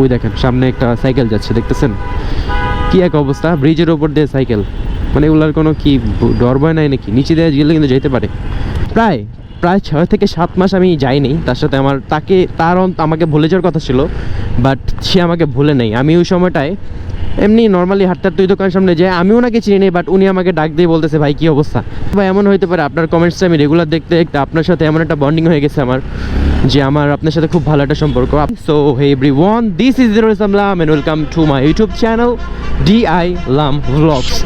ওই দেখেন, সামনে একটা সাইকেল যাচ্ছে, দেখতেছেন? কি এক অবস্থা, ব্রিজের ওপর দিয়ে সাইকেল। মানে এগুলার কোনো কি ডর ভয় নাই নাকি? নিচে দিয়ে গেলে কিন্তু যেতে পারে। প্রায় প্রায় ছয় থেকে সাত মাস আমি যাইনি, তার সাথে আমার তাকে, তার আমাকে ভুলে যাওয়ার কথা ছিল, বাট সে আমাকে ভুলে নেই। আমি ওই সময়টায় এমনি নর্মালি হাঁটতে তুই দোকানের সামনে যাই, আমি ওনাকে চিনি নেই, বাট উনি আমাকে ডাক দিয়ে বলতেছে, ভাই, কি অবস্থা? বা এমন হইতে পারে, আপনার কমেন্টসে আমি রেগুলার দেখতে দেখতে আপনার সাথে এমন একটা বন্ডিং হয়ে গেছে আমার। যে আমার আপনার সাথে খুব ভালো একটা সম্পর্ক so hey everyone this is zero Lam and welcome to my YouTube channel D I Lam vlogs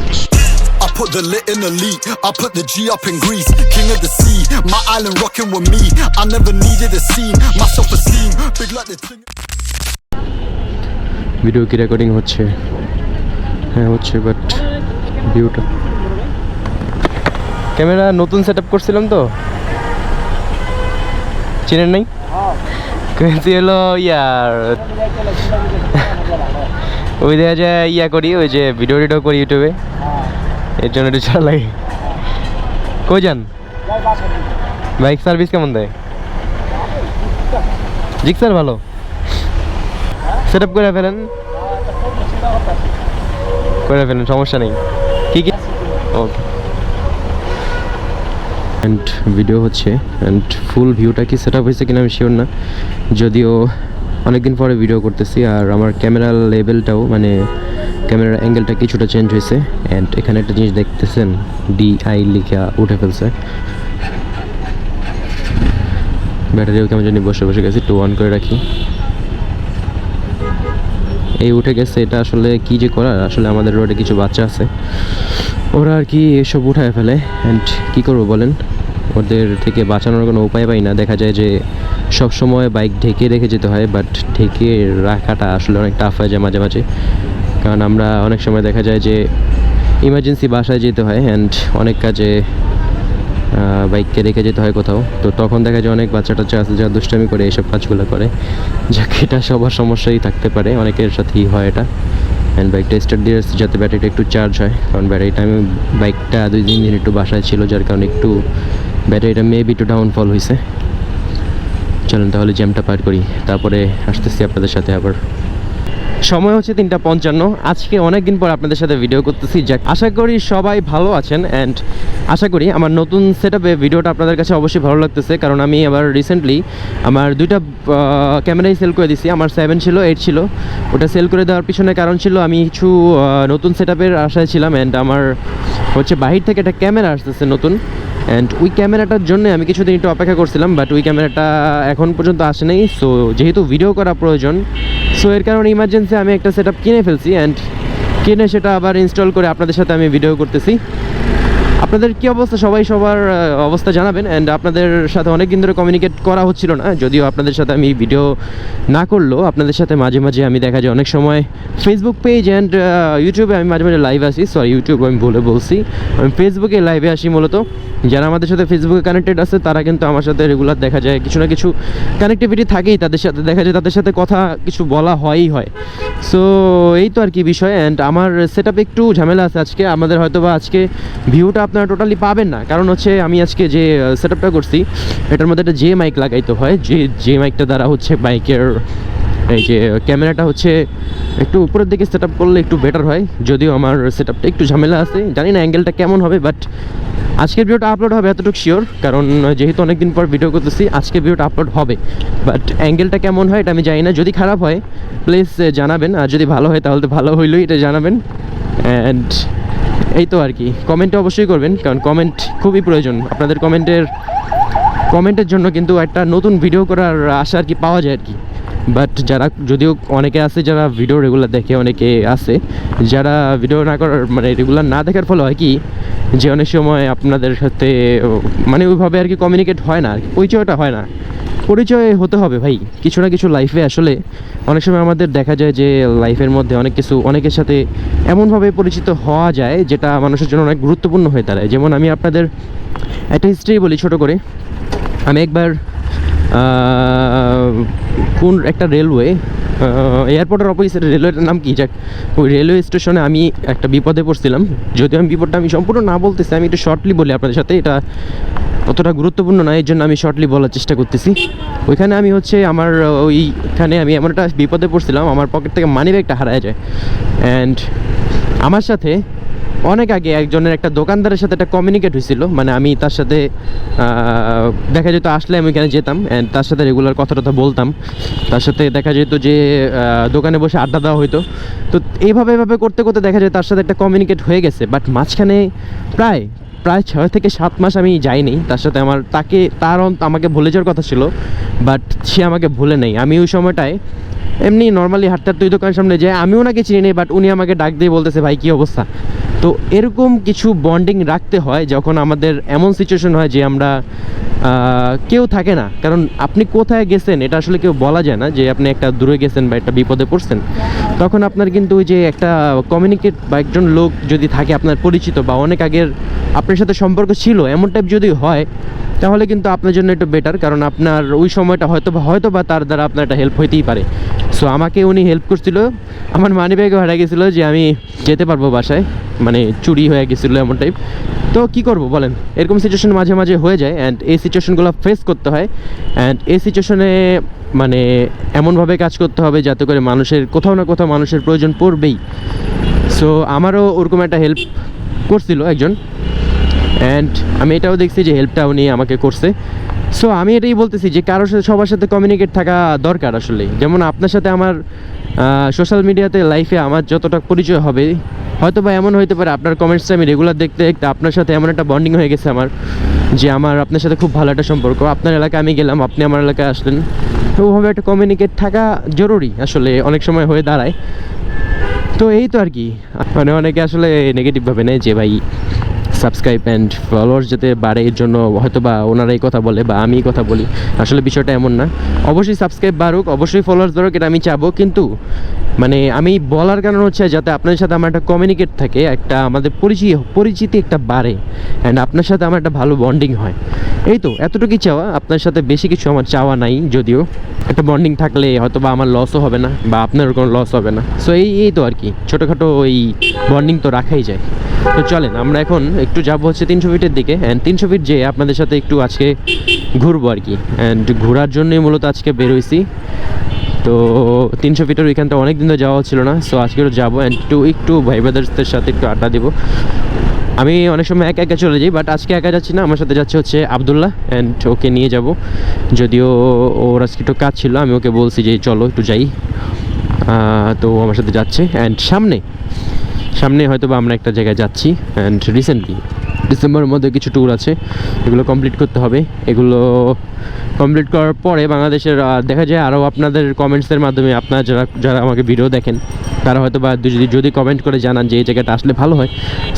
put the lit in the lead. I put the G up in Greece. King of the sea. My island rocking with me. I never needed a scene. My self esteem. Big like the thing. Video কি recording হচ্ছে হ্যাঁ হচ্ছে but ভিউটা camera নতুন set up করছিলাম তো চেনেন নাই কেন্সি হলো ইয়ার ওই দেখা যায় ইয়া করি, ওই যে ভিডিও টিডিও করি ইউটিউবে এর জন্য একটু চালা লাগে। কই যান? বাইক সার্ভিস কেমন দেয়? জিক্সার ভালো। সেট আপ করে ফেলেন। করে ফেলেন, সমস্যা নেই। কি কি? ওকে অ্যান্ড ভিডিও হচ্ছে। অ্যান্ড ফুল ভিউটা কি সেট আপ হয়েছে কিনা আমি শিওর না। যদিও অনেকদিন পরে ভিডিও করতেছি আর আমার ক্যামেরা লেভেলটাও মানে ক্যামেরার অ্যাঙ্গেলটা কিছুটা চেঞ্জ হয়েছে। অ্যান্ড এখানে একটা জিনিস দেখতেছেন ডিআই লিখা উঠে ফেলছে। ব্যাটারিও কেমন জানি বসে বসে গেছি, একটু অন করে রাখি। এই উঠে গেছে, এটা আসলে কি যে করার আসলে আমাদের রোডে কিছু বাচ্চা আছে। ওরা আর কি এসব উঠায় ফেলে। অ্যান্ড কী করব বলেন? ওদের থেকে বাঁচানোর কোনো উপায় পাই না। দেখা যায় যে সব সময় বাইক ঢেকে রেখে যেতে হয় বাট ঢেকে রাখাটা আসলে অনেক টাফ হয়ে যায় মাঝে মাঝে কারণ আমরা অনেক সময় দেখা যায় যে ইমার্জেন্সি বাসায় যেতে হয় অ্যান্ড অনেক কাজে বাইককে রেখে যেতে হয় কোথাও। তো তখন দেখা যায় অনেক বাচ্চা টাচ্চা আছে যারা দুষ্টামি করে এইসব কাজগুলো করে। যাকে, এটা সবার সমস্যাই থাকতে পারে। অনেকের সাথেই হয় এটা। অ্যান্ড বাইকটা স্টার্ট দিয়ে যাতে ব্যাটারিটা একটু চার্জ হয়। কারণ ব্যাটারিটা আমি বাইকটা দুই, তিন দিন একটু বাসায় ছিল, যার কারণে একটু ব্যাটারিটা মেবি একটু ডাউনফল হয়েছে চলুন তাহলে জ্যামটা পার করি। তারপরে আসতেছি আপনাদের সাথে আবার। সময় হচ্ছে তিনটা পঞ্চান্ন। আজকে অনেক দিন পর আপনাদের সাথে ভিডিও করতেছি। যাক, আশা করি সবাই ভালো আছেন। অ্যান্ড আশা করি আমার নতুন সেট ভিডিওটা আপনাদের কাছে অবশ্যই ভালো লাগতেছে, কারণ আমি আবার রিসেন্টলি আমার দুইটা ক্যামেরাই সেল করে দিছি। আমার সেভেন ছিল এইট ছিল। ওটা সেল করে দেওয়ার পিছনে কারণ ছিল আমি কিছু নতুন সেট আশায় ছিলাম অ্যান্ড আমার হচ্ছে বাহির থেকে একটা ক্যামেরা আসতেছে নতুন। অ্যান্ড ওই ক্যামেরাটার জন্য আমি কিছুদিন একটু অপেক্ষা করছিলাম বাট ওই ক্যামেরাটা এখন পর্যন্ত আসে নাই। সো যেহেতু ভিডিও করা প্রয়োজন সো এর কারণে ইমার্জেন্সি আমি একটা সেট কিনে ফেলছি। অ্যান্ড কিনে সেটা আবার ইনস্টল করে আপনাদের সাথে আমি ভিডিও করতেছি। আপনাদের কি অবস্থা? সবাই সবার অবস্থা জানাবেন। অ্যান্ড আপনাদের সাথে অনেক দিন ধরে কমিউনিকেট করা হচ্ছিল না। যদিও আপনাদের সাথে আমি ভিডিও না করলেও, আপনাদের সাথে মাঝে মাঝে আমি দেখা যায় অনেক সময় ফেসবুক পেজ অ্যান্ড ইউটিউবে আমি মাঝে মাঝে লাইভ আসি। সরি ইউটিউব আমি বলে বলছি। আমি ফেসবুকে লাইভে আসি মূলত। যারা আমাদের সাথে ফেসবুকে কানেক্টেড আছে, তারা কিন্তু আমার সাথে রেগুলার দেখা যায়। কিছু না কিছু কানেক্টিভিটি থাকেই তাদের সাথে। দেখা যায় তাদের সাথে কথা কিছু বলা হয়ই হয়। সো এই তো আর কি বিষয়। অ্যান্ড আমার সেট একটু ঝামেলা আছে আজকে। আমাদের হয়তো বা আজকে ভিউটা আপনারা টোটালি পাবেন না। কারণ হচ্ছে আমি আজকে যে সেট করছি, এটার মধ্যে একটা জে মাইক লাগাইতে হয়। যে যে মাইকটা দ্বারা হচ্ছে বাইকের এই যে ক্যামেরাটা হচ্ছে একটু উপরের দিকে সেট করলে একটু বেটার হয়। যদিও আমার সেট একটু ঝামেলা আছে। জানি না অ্যাঙ্গেলটা কেমন হবে বাট আজকের ভিডিওটা আপলোড হবে এতটুকু শিওর কারণ যেহেতু অনেক দিন পর ভিডিও করতেছি আজকের ভিডিওটা আপলোড হবে। বাট অ্যাঙ্গেলটা কেমন হয় এটা আমি জানি না। যদি খারাপ হয় প্লিজ জানাবেন। আর যদি ভালো হয়, তাহলে তো ভালো হইলেই, এটা জানাবেন। অ্যান্ড এই তো আর কি। কমেন্টে অবশ্যই করবেন, কারণ কমেন্ট খুবই প্রয়োজন। আপনাদের কমেন্টের কমেন্টের জন্য কিন্তু একটা নতুন ভিডিও করার আশা আর কি পাওয়া যায় আর কি। বাট যারা, যদিও অনেকে আছে যারা ভিডিও রেগুলার দেখে, অনেকে আছে, যারা ভিডিও না করার মানে রেগুলার না দেখার ফলে হয় কি, যে অনেক সময় আপনাদের সাথে মানে ওইভাবে আর কি কমিউনিকেট হয় না আর কি, পরিচয়টা হয় না। পরিচয় হতে হবে ভাই। কিছু না কিছু লাইফে আসলে অনেক সময় আমাদের দেখা যায় যে লাইফের মধ্যে অনেক কিছু অনেকের সাথে এমনভাবে পরিচিত হওয়া যায় যেটা মানুষের জন্য অনেক গুরুত্বপূর্ণ হয়ে দাঁড়ায়। যেমন আমি আপনাদের একটা হিস্ট্রি বলি ছোট করে। আমি একবার কোন একটা রেলওয়ে এয়ারপোর্টের অপোজিটের রেলওয়েটার নাম কি? যাক, ওই রেলওয়ে স্টেশনে আমি একটা বিপদে পড়ছিলাম। যদিও আমি বিপদটা আমি সম্পূর্ণ না বলতেছি, আমি একটু শর্টলি বলি আপনাদের সাথে। এটা অতটা গুরুত্বপূর্ণ নয় এই জন্য আমি শর্টলি বলার চেষ্টা করতেছি। ওইখানে আমি হচ্ছে আমার ওইখানে আমি এমন একটা বিপদে পড়ছিলাম, আমার পকেট থেকে মানি ব্যাগটা হারায় যায়। অ্যান্ড আমার সাথে অনেক আগে একজনের একটা দোকানদারের সাথে একটা কমিউনিকেট হয়েছিল মানে আমি তার সাথে দেখা যেত আসলে আমি ওখানে যেতাম অ্যান্ড তার সাথে রেগুলার কথা টথা বলতাম। তার সাথে দেখা যেত যে দোকানে বসে আড্ডা দেওয়া হতো তো এইভাবে এভাবে করতে করতে দেখা যায় তার সাথে একটা কমিউনিকেট হয়ে গেছে বাট মাঝখানে প্রায় প্রায় ছয় থেকে সাত মাস আমি যাইনি। তার সাথে আমার তাকে, তার আমাকে ভুলে যাওয়ার কথা ছিল বাট সে আমাকে ভুলে নেই। আমি ওই সময়টায় এমনি নর্মালি হাঁটতে তুই ওই দোকানের সামনে যাই আমিও ওনাকে চিনি নেই বাট উনি আমাকে ডাক দিয়ে বলতেছে, ভাই, কী অবস্থা? তো এরকম কিছু বন্ডিং রাখতে হয় যখন আমাদের এমন সিচুয়েশন হয় যে আমরা কেউ থাকে না। কারণ আপনি কোথায় গেছেন এটা আসলে কেউ বলা যায় না যে আপনি একটা দূরে গেছেন বা একটা বিপদে পড়ছেন। তখন আপনার কিন্তু ওই যে একটা কমিউনিকেট বা একজন লোক যদি থাকে আপনার পরিচিত বা অনেক আগের আপনার সাথে সম্পর্ক ছিল, এমন টাইপ যদি হয়, তাহলে কিন্তু আপনার জন্য একটু বেটার কারণ আপনার ওই সময়টা হয়তো বা হয়তো বা তার দ্বারা আপনার একটা হেল্প হইতেই পারে। সো আমাকে উনি হেল্প করছিল। আমার মানি ব্যাগও হারা গেছিল যে আমি যেতে পারব বাসায়। মানে চুরি হয়ে গেছিল এমন টাইপ তো কি করব বলেন? এরকম সিচুয়েশন মাঝে মাঝে হয়ে যায় অ্যান্ড এই সিচুয়েশনগুলো ফেস করতে হয়। অ্যান্ড এই সিচুয়েশনে মানে এমনভাবে কাজ করতে হবে যাতে করে মানুষের, কোথাও না কোথাও মানুষের প্রয়োজন পড়বেই। সো আমারও ওরকম একটা হেল্প করছিল একজন। অ্যান্ড আমি এটাও দেখছি যে হেল্পটা উনি আমাকে করছে। সো আমি এটাই বলতেছি যে কারোর সাথে সবার সাথে কমিউনিকেট থাকা দরকার আসলে যেমন আপনার সাথে আমার সোশ্যাল মিডিয়াতে লাইফে আমার যতটা পরিচয় হবে হয়তো বা এমন হইতে পারে আপনার কমেন্টসটা আমি রেগুলার দেখতে দেখতে আপনার সাথে এমন একটা বন্ডিং হয়ে গেছে আমার, যে আমার আপনার সাথে খুব ভালো একটা সম্পর্ক। আপনার এলাকায় আমি গেলাম, আপনি আমার এলাকায় আসলেন। ওভাবে একটা কমিউনিকেট থাকা জরুরি আসলে, অনেক সময় হয়ে দাঁড়ায়। তো এই তো আর কি। মানে অনেকে আসলে নেগেটিভভাবে নেয় যে, ভাই সাবস্ক্রাইব অ্যান্ড ফলোয়ার্স যাতে বাড়ে, এর জন্য হয়তো বা ওনারাই কথা বলে বা আমি কথা বলি। আসলে বিষয়টা এমন না। অবশ্যই সাবস্ক্রাইব বাড়ুক, অবশ্যই ফলোয়ার্স বাড়ুক, এটা আমি চাবো। কিন্তু মানে আমি বলার কারণ হচ্ছে যাতে আপনাদের সাথে আমার একটা কমিউনিকেট থাকে, একটা আমাদের পরিচিতি পরিচিতি একটা বাড়ে অ্যান্ড আপনার সাথে আমার একটা ভালো বন্ডিং হয়। এই তো, এতটুকুই চাওয়া, আপনার সাথে বেশি কিছু আমার চাওয়া নাই, যদিও একটা বন্ডিং থাকলে হয়তো বা আমার লসও হবে না, বা আপনারও কোনো লস হবে না। সো এই এই তো আর কি, ছোটোখাটো এই বন্ডিং তো রাখাই যায়। তো চলেন, আমরা এখন একটু যাব হচ্ছে তিনশো ফিটের দিকে অ্যান্ড তিনশো ফিট যেয়ে আপনাদের সাথে একটু আজকে ঘুরবো আর কি। অ্যান্ড ঘোরার জন্যই মূলত আজকে বেরোইছি তো তিনশো ফিটের ওইখানটা অনেক দিন ধরে যাওয়া হচ্ছিল না সো আজকেও যাব অ্যান্ড একটু একটু ভাই ব্রাদার্সদের সাথে একটু আড্ডা দেবো। আমি অনেক সময় একা একা চলে যাই বাট আজকে একা যাচ্ছি না, আমার সাথে যাচ্ছে হচ্ছে আবদুল্লাহ অ্যান্ড ওকে নিয়ে যাব। যদিও ওর আজকে একটু কাজ ছিল, আমি ওকে বলছি যে চলো একটু যাই। তো আমার সাথে যাচ্ছে অ্যান্ড সামনে সামনে হয়তো বা আমরা একটা জায়গায় যাচ্ছি অ্যান্ড রিসেন্টলি ডিসেম্বরের মধ্যে কিছু ট্যুর আছে, এগুলো কমপ্লিট করতে হবে। এগুলো কমপ্লিট করার পরে বাংলাদেশের দেখা যায় আরও আপনাদের কমেন্টসের মাধ্যমে আপনারা যারা যারা আমাকে ভিডিও দেখেন, তারা হয়তো বা যদি যদি কমেন্ট করে জানান যে এই জায়গাটা আসলে ভালো হয়।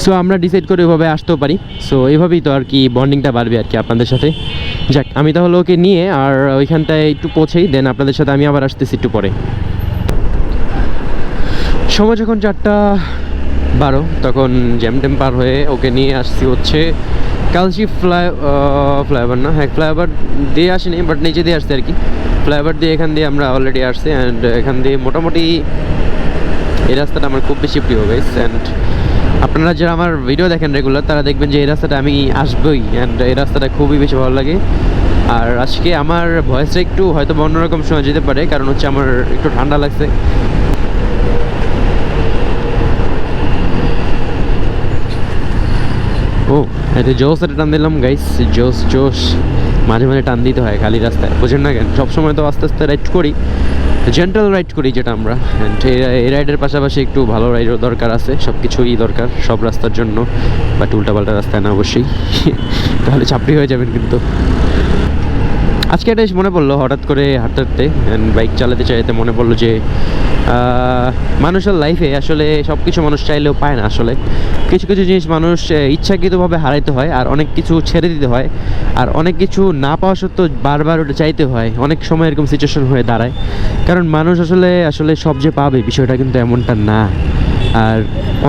সো আমরা ডিসাইড করে ওইভাবে আসতেও পারি। সো এইভাবেই তো আর কি বন্ডিংটা বাড়বে আর কি আপনাদের সাথে। যাক, আমি তাহলে ওকে নিয়ে আর ওইখানটায় একটু পৌঁছেই দেন আপনাদের সাথে আমি আবার আসতেছি একটু পরে। সময় যখন চারটা বারো, তখন জ্যাম ট্যাম পার হয়ে ওকে নিয়ে আসছি হচ্ছে কালচি ফ্লাই ফ্লাইওভার না? হ্যাঁ ফ্লাইওভার দিয়ে আসিনি বাট নিচে দিয়ে আসছি আর কি ফ্লাইওভার দিয়ে এখান দিয়ে আমরা অলরেডি আসছি অ্যান্ড এখান দিয়ে মোটামুটি এই রাস্তাটা আমার খুব বেশি প্রিয় গাইস অ্যান্ড আপনারা যারা আমার ভিডিও দেখেন রেগুলার তারা দেখবেন যে এই রাস্তাটা আমি আসবই অ্যান্ড এই রাস্তাটা খুবই বেশি ভালো লাগে। আর আজকে আমার ভয়েসটা একটু হয়তো অন্যরকম শোনা যেতে পারে, কারণ হচ্ছে আমার একটু ঠান্ডা লাগছে। ও এটা জোস এটা টান দিলাম গাইস জোস জোস মাঝে মাঝে টান দিতে হয় খালি রাস্তায়, বুঝেন না কেন? সবসময় তো আস্তে আস্তে রাইড করি জেন্টাল রাইড করি যেটা আমরা। এই রাইডের পাশাপাশি একটু ভালো রাইডও দরকার আছে সব কিছুই দরকার, সব রাস্তার জন্য। বাট উল্টাপাল্টা রাস্তায় না অবশ্যই। তাহলে চাপড়ি হয়ে যাবেন কিন্তু। আজকে এটা মনে পড়ল হঠাৎ করে হাঁটতে হাঁটতে বাইক চালাতে চাইতে মনে পড়ল যে মানুষের লাইফে আসলে সব কিছু মানুষ চাইলেও পায় না আসলে। কিছু কিছু জিনিস মানুষ ইচ্ছাকৃতভাবে হারাইতে হয়, আর অনেক কিছু ছেড়ে দিতে হয়, আর অনেক কিছু না পাওয়া সত্ত্বেও বারবার ওটা চাইতে হয়, অনেক সময় এরকম সিচুয়েশন হয়ে দাঁড়ায়। কারণ মানুষ আসলে আসলে সব যে পাবে বিষয়টা কিন্তু এমনটা না। আর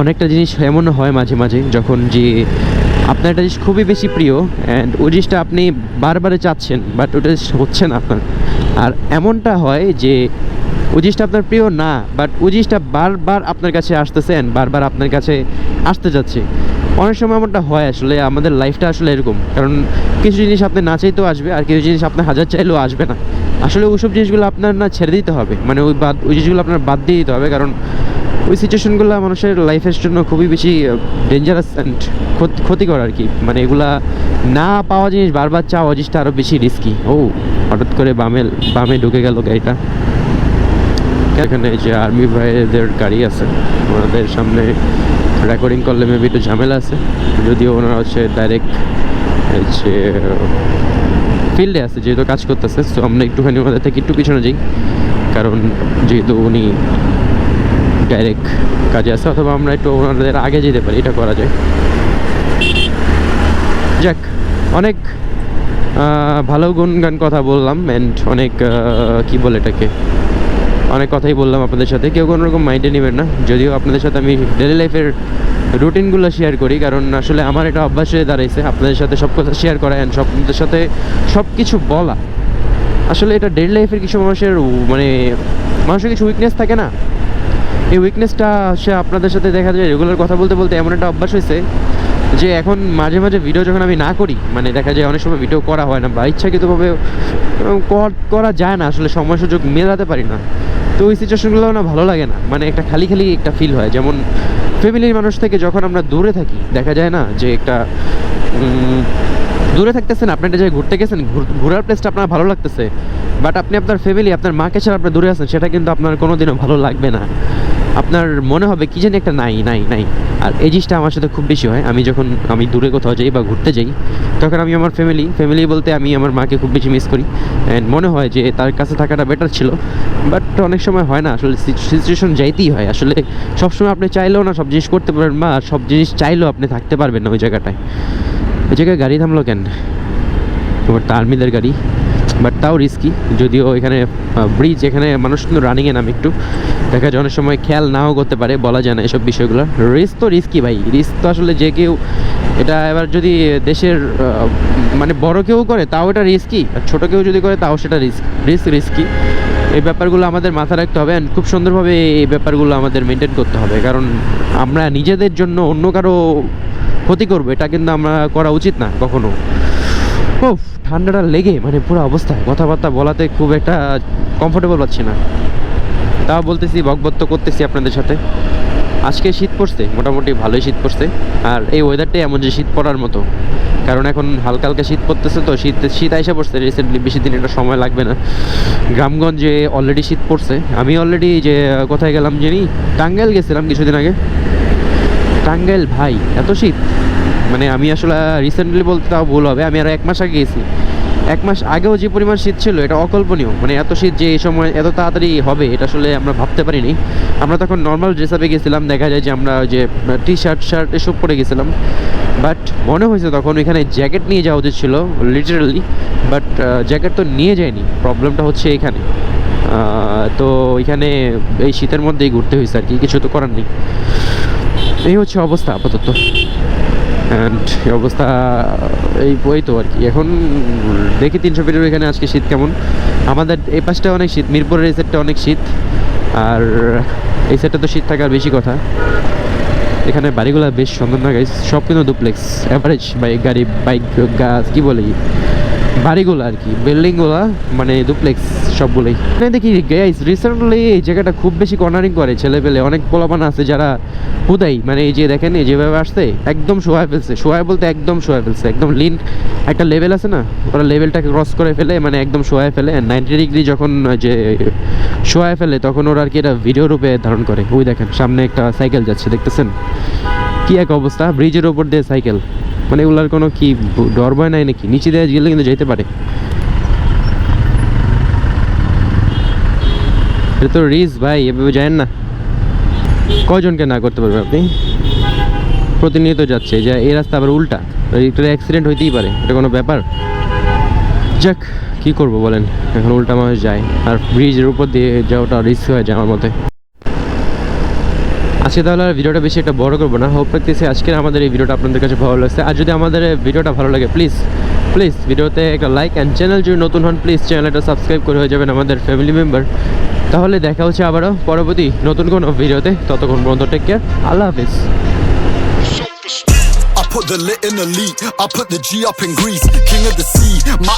অনেকটা জিনিস এমনও হয় মাঝে মাঝে, যখন যে আপনার একটা জিনিস খুবই বেশি প্রিয় অ্যান্ড ওই জিনিসটা আপনি বারবারে চাচ্ছেন বাট ওটা হচ্ছে না আপনার। আর এমনটা হয় যে, ওই জিনিসটা আপনার প্রিয় না বাট ওই জিনিসটা বারবার আপনার কাছে আসতেছে and বারবার আপনার কাছে আসতে যাচ্ছে। অনেক সময় এমনটা হয় আসলে, আমাদের লাইফটা আসলে এরকম, কারণ কিছু জিনিস আপনি না চাইতেও আসবে, আর কিছু জিনিস আপনি হাজার চাইলেও আসবে না। আসলে ওইসব জিনিসগুলো আপনার না ছেড়ে দিতে হবে মানে ওই বাদ, ওই জিনিসগুলো আপনার বাদ দিয়ে দিতে হবে, কারণ ওই সিচুয়েশনগুলো মানুষের লাইফের জন্য খুবই বেশি ডেঞ্জারাস অ্যান্ড ক্ষতিকর আর কি। মানে এগুলা না পাওয়া জিনিস, বারবার চাওয়া জিনিসটা আরও বেশি রিস্কি ও, হঠাৎ করে বামে বামে ঢুকে গেল গাড়িটা। এখানে যে আর্মি ভাইদের গাড়ি আছে, ওনাদের সামনে রেকর্ডিং করলে মেবি একটু ঝামেলা আছে। যদিও ওনারা হচ্ছে ডাইরেক্ট যে ফিল্ডে আছে, যেহেতু কাজ করতেছে তো আমরা একটুখানি ওনাদের থেকে একটু পিছনে যাই। কারণ যেহেতু উনি ডাইরেক্ট কাজে আছে অথবা আমরা একটু ওনাদের আগে যেতে পারি, এটা করা যায়। যাক, অনেক ভালো গুণগান কথা বললাম অ্যান্ড অনেক কি বলে এটাকে? অনেক কথাই বললাম আপনাদের সাথে, কেউ কোনো রকম মাইন্ডে নেবেন না। যদিও আপনাদের সাথে আমি ডেলি লাইফের রুটিনগুলো শেয়ার করি, কারণ আসলে আমার এটা অভ্যাস হয়ে দাঁড়াইছে, আপনাদের সাথে সব কথা শেয়ার করা অ্যান্ড সবদের সাথে সব কিছু বলা। আসলে এটা ডেলি লাইফের কিছু মানুষের মানে মানুষের কিছু উইকনেস থাকে না। এই উইকনেসটা সে আপনাদের সাথে দেখা যায় রেগুলার কথা বলতে বলতে এমন একটা অভ্যাস হয়েছে যে এখন মাঝে মাঝে ভিডিও যখন আমি না করি মানে দেখা যায় অনেক সময় ভিডিও করা হয় না বা ইচ্ছাকৃতভাবে কর- যায় না, আসলে সময় সুযোগ মেলাতে পারি না। তো ওই সিচুয়েশনগুলো না ভালো লাগে না মানে একটা খালি খালি একটা ফিল হয়। যেমন ফ্যামিলির মানুষ থেকে যখন আমরা দূরে থাকি, দেখা যায় না যে একটা দূরে থাকতেছেন, আপনি একটা জায়গায় ঘুরতে গেছেন, ঘুর- ঘোরার প্লেসটা আপনার ভালো লাগতেছে বাট আপনি আপনার ফ্যামিলি আপনার মাকে ছাড়া আপনি দূরে আছেন, সেটা কিন্তু আপনার কোনোদিনও ভালো লাগবে না। আপনার মনে হবে কি জানি একটা নাই নাই নাই। আর এই জিনিসটা আমার সাথে খুব বেশি হয়। আমি যখন, আমি দূরে কোথাও যাই বা ঘুরতে যাই, তখন আমি আমার ফ্যামিলি ফ্যামিলি বলতে আমি আমার মাকে খুব বেশি মিস করি। অ্যান্ড মনে হয় যে তার কাছে থাকাটা বেটার ছিল। বাট অনেক সময় হয় না, আসলে সিচুয়েশন যাইতেই হয়। আসলে সবসময় আপনি চাইলেও না সব জিনিস করতে পারবেন বা সব জিনিস চাইলেও আপনি থাকতে পারবেন না ওই জায়গাটায়। ওই জায়গায় গাড়ি থামলো কেন? তোমার তা আর্মিদের গাড়ি। বাট তাও রিস্কি যদিও এখানে ব্রিজ এখানে মানুষ কিন্তু রানিংয়ে নামে একটু। দেখা যায় অনেক সময় খেয়াল নাও করতে পারে, বলা যায় না এসব বিষয়গুলো। রিস্ক তো রিস্কি ভাই রিস্ক তো আসলে যে কেউ, এটা এবার যদি দেশের মানে বড় কেউ করে, তাও এটা রিস্কি আর ছোটো কেউ যদি করে, তাও সেটা রিস্ক রিস্ক রিস্কি এই ব্যাপারগুলো আমাদের মাথায় রাখতে হবে অ্যান্ড খুব সুন্দরভাবে এই ব্যাপারগুলো আমাদের মেনটেন করতে হবে। কারণ আমরা নিজেদের জন্য অন্য কারও ক্ষতি করব, এটা কিন্তু আমরা করা উচিত না কখনো। উফ। ঠান্ডাটা লেগে মানে পুরো অবস্থায় কথাবার্তা বলাতে খুব একটা কমফোর্টেবল পাচ্ছি না। তাও বলতেছি বকবত্ত করতেছি আপনাদের সাথে। আজকে শীত পড়ছে, মোটামুটি ভালোই শীত পড়ছে। আর এই ওয়েদারটাই এমন যে শীত পড়ার মতো। কারণ এখন হালকা হালকা শীত পড়তেছে তো, শীত শীত আইসা পড়ছে রিসেন্টলি বেশি দিন এটা সময় লাগবে না। গ্রামগঞ্জে অলরেডি শীত পড়ছে। আমি অলরেডি যে, কোথায় গেলাম জানি, টাঙ্গাইল গেছিলাম কিছুদিন আগে। টাঙ্গাইল, ভাই, এত শীত। মানে আমি আসলে রিসেন্টলি বলতে তাও ভুল হবে, আমি আর এক মাস আগে গেছি। এক মাস আগেও যে পরিমাণ শীত ছিল, এটা অকল্পনীয়। মানে এত শীত যে এই সময় এত তাড়াতাড়ি হবে, এটা আসলে আমরা ভাবতে পারিনি। আমরা তখন নর্মাল ড্রেস আপে গেছিলাম, দেখা যায় যে আমরা যে টি শার্ট শার্ট এসব পরে গেছিলাম। বাট মনে হয়েছে তখন এখানে জ্যাকেট নিয়ে যাওয়া উচিত ছিল লিটারালি বাট জ্যাকেট তো নিয়ে যায়নি প্রবলেমটা হচ্ছে এখানে। তো এখানে এই শীতের মধ্যেই ঘুরতে হয়েছে আর কি, কিছু তো করার নেই। এই হচ্ছে অবস্থা আপাতত। অ্যান্ড অবস্থা, এই ওই তো আর কি। এখন দেখি তিনশো ফিটের এখানে আজকে শীত কেমন। আমাদের এই পাশটা অনেক শীত, মিরপুরের এই সেটটা অনেক শীত। আর এই সেটটা তো শীত থাকার বেশি কথা। এখানে বাড়িগুলো বেশ সুন্দর না গাইস সব কিন্তু ডুপ্লেক্স অ্যাভারেজ বাইক গাড়ি বাইক গাছ, কী বলে? বাড়িগুলো আর কি বিল্ডিংগুলো মানে ডুপ্লেক্স সবগুলোই। মানে দেখি গাইস রিসেন্টলি এই জায়গাটা খুব বেশি কর্নারিং করে ছেলে পেলে অনেক পোলাপান আছে যারা হুদাই মানে এই যে দেখেন, এই যেভাবে আসছে, একদম শোয়া ফেলছে। শোয়া বলতে একদম শোয়া ফেলছে, একদম লিন একটা লেভেল আছে না, ওরা লেভেলটাকে ক্রস করে ফেলে মানে একদম শোয়া ফেলে নাইনটি ডিগ্রি যখন যে শোয়া ফেলে, তখন ওরা আর কি এটা ভিডিও রূপে ধারণ করে। ওই দেখেন, সামনে একটা সাইকেল যাচ্ছে, দেখতেছেন? কি এক অবস্থা ব্রিজের ওপর দিয়ে সাইকেল মানে এগুলার কোনো কি ডর ভয় নাই নাকি? নিচে দেওয়া গেলে কিন্তু যেতে পারে। এটা তো রিস ভাই, এভাবে যায় না। কয়জনকে না করতে পারবে আপনি? প্রতিনিয়ত যাচ্ছে, যে এই রাস্তা আবার উল্টা। একটু অ্যাক্সিডেন্ট হইতেই পারে, এটা কোনো ব্যাপার? যাক, কি করব বলেন, এখন উল্টা মানুষ যায়। আর ব্রিজের উপর দিয়ে যাওয়াটা রিস্ক হয়ে যায় আমার মতে। আজকে তাহলে আর ভিডিওটা বেশি একটা বড় করব না। হোপ রাখতেছি আজকের আমাদের এই ভিডিওটা আপনাদের কাছে ভালো লাগছে। আর যদি আমাদের ভিডিওটা ভালো লাগে প্লিজ প্লিজ ভিডিওতে একটা লাইক অ্যান্ড চ্যানেল যদি নতুন হন প্লিজ চ্যানেলটা সাবস্ক্রাইব করে হয়ে যাবেন আমাদের ফ্যামিলি মেম্বার তাহলে দেখা হচ্ছে আবারও পরবর্তী নতুন কোনো ভিডিওতে। ততক্ষণ পর্যন্ত টেক কেয়ার আল্লাহ হাফিজ। Put the lit in elite. I put the G up in Greece, king of the sea. My